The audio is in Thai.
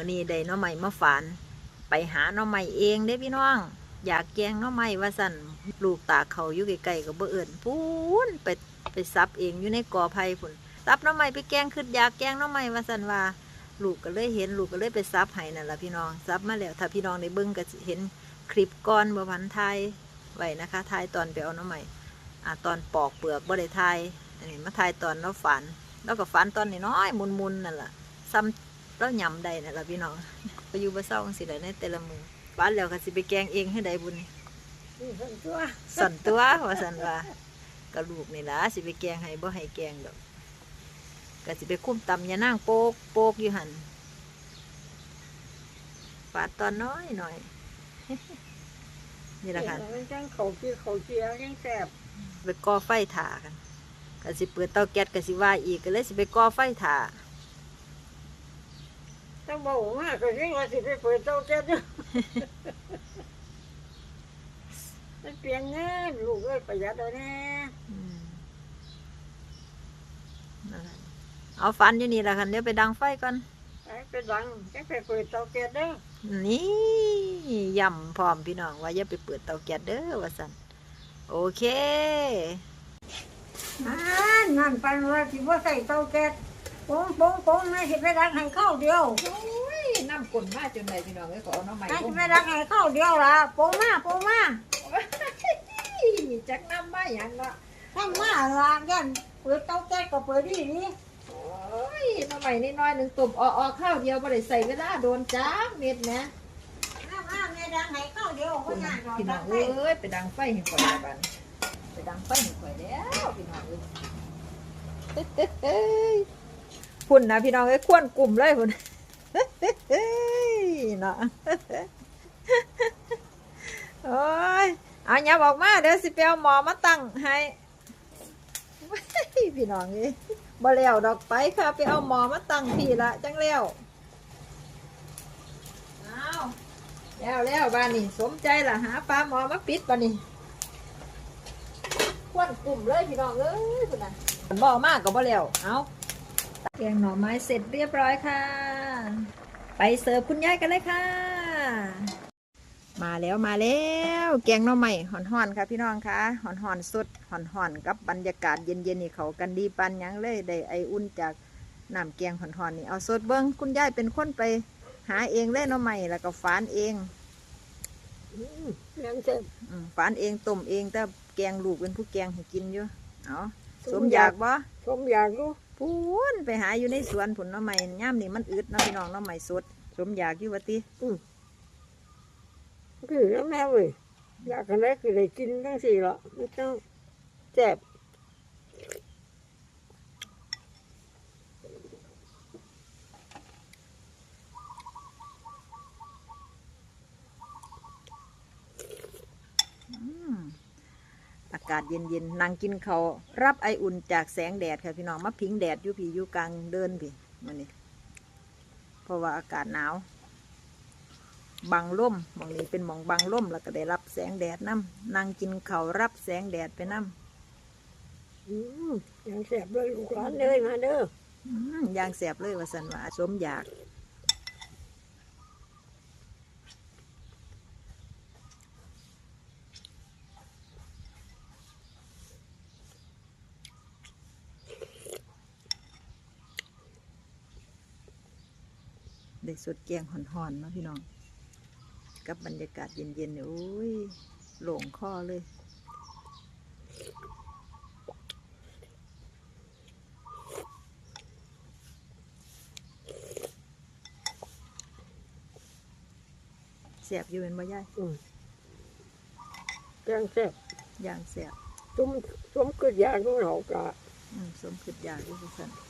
มื่อนี้ได้น้อใหม่มาฝานไปหาหน้อใหม่เองเด้พี่น้อง อยากแกงหน้อใหม่ว่าสั่นลูกตาเขาอยู่ไกลๆกับเบเอิญพูนไปไปซับเองอยู่ในกอไผ่พุ่นซับหน้อใหม่ไปแกงขึ้นอยากแกงหน้อใหม่ว่าสั่นว่าลูกก็เลยเห็นลูกก็เลยไปซับให้นั่นแหละพี่น้องซับมาแล้วถ้าพี่น้องได้เบิ่งก็เห็นคลิปก้อนบ่พันไทยไว้นะคะทายตอนไปเอาน้อใหม่อ่าตอนปอกเปลือกบ่ได้ทายอันนี้มาทายตอนเราฝัน แล้วก็ฝันตอนน้อยมุนๆนั่นแหละซ้ำ แล้วยำได้นั่นแหละพี่น้องไปอยู่บ่เศร้าจังสิได้ในแต่ละมือฝันแล้วก็สิไปแกงเองให้ได้บุญนี่เพิ่นตัวสั่นตัวว่าสั่นว่าก็ลูกนี่ล่ะสิไปแกงให้บ่ให้แกงดอกก็สิไปคุ้มตำยานางโปกโปกอยู่หันฝาดตอนน้อยหน่อยนี่แหละค่ะเห็นแล้วจังเขาเกียเขาเกียยังแซ่บไปก่อไฟถ่ากันก็สิเปิดเตาแก๊สก็สิว่าอีกก็เลยสิไปก่อไฟถ่า ต้องบอกว่าก็สิว่าสิไปเปิดเตาแก๊สอยู่มันเปลี่ยนเงินลูกเอ้ยประหยัดเอาแน่อืมนั่นแหละเอาฟันอยู่นี่แหละค่ะเดี๋ยวไปดังไฟก่อน ไปไปดังจะไปเปิดเตาแก๊สเด้อนี่ย่ำพร้อมพี่น้องว่าอย่าไปเปิดเตาแก๊สเด้อว่าสันโอเค อ่านั่นปันว่าสิบ่ใส่เตาแก๊สโปงโป้งปงแม่สิไปดังให้ข้าวเดียวน้ำกลนมาจนไหนพี่น้องเลยขอเอาน้ำใหม่แม่สิไปดังให้ข้าวเดียวล่ะโป้งมาโป้งมาจักน้ำมาอย่างละทำมาล่ะยันเปิดเตาแก๊สก็เปิดดีนี่โอ้ยน้ำใหม่นิดน้อยหนึ่งตุ่มออกข้าวเดียวบ่ได้ใส่เวลาโดนจ้าเม็ดนะน้ามาแม่ดังให้ข้าวเดียวคนงานอพี่น้องเอ้ยไปดังไฟให้ข่อยได้บันไปดังไฟให้ข่อยแล้วพี่น้องเอ้ย พุ่นนะพี่น้องเอ้ควนกลุ่มเลยพุ่นเฮ้ยนาะโอ้ยเอาอย่าบอกมาเดี๋ยวสิไปเอาหมอมาตั้งให้พี่น้องเอ้ยบ่แล้วดอกไปค่ะไปเอาหมอมาตั้งพี่ละจังแล้วเอาแล้วแล้วบ้านนี่สมใจล่ะหาปลาหมอมาปิดบ้านนี่ควนกลุ่มเลยพี่น้องเอ้ยพุ่นน่ะบ่มากก็บ่แล้วเอา แกงหน่อไม้เสร็จเรียบร้อยค่ะ ไปเสิร์ฟคุณยายกันเลยค่ะ มาแล้วมาแล้ว แกงหน่อไม้ห่อนๆค่ะพี่น้องค่ะห่อนๆสดห่อนๆกับบรรยากาศเย็นๆนี่เขากันดีปันหยังเลยได้ไออุ่นจากน้ำแกงห่อนๆนี่เอาสดเบิ้งคุณยายเป็นคนไปหาเองเลยหน่อไม้แล้วก็ฝานเองยังแซ่บอืมฝานเองต้มเองแต่แกงลูกเป็นผู้แกงให้กินอยู่เอาสมอยากบ่สมอยากรู้ พูนไปหาอยู่ในสวนผลหน่อไม้ย่ามนี่มันอึดนะพี่น้องหน่อไม้สด สมอยากอยู่วะติคือแล้วแม่เว้ยอยากกันได้คือได้กินทั้งสี่หรอไม่ต้องเจ็บากาศเย็นๆนั่งกินเขาวรับไออุ่นจากแสงแดดค่ะพี่น้องมาพิงแดดอยู่พี่อยู่กลางเดินพี่มันนี่เพราะว่าอากาศหนาวบังล่มหมองนี้เป็นหมองบังล่มแล้วก็ได้รับแสงแดดน้ำนั่งกินเขาวรับแสงแดดไปน้ำอืมยังแซ่บเลยลูกหลานเลยมาเด้ออืมย่างแสบเลยว่าสันว่าสมอยาก ได้สดแกงห่อนๆเนาะพี่น้อง กับบรรยากาศเย็นๆเนี่ยโอ้ยโหลงคอเลยแสบอยู่เป็นบ่ย่ายอืมยังแซ่บย่างแสบสมสมคืออยากรู้เรากะอืมสมขึ้นอยากด้วยสัน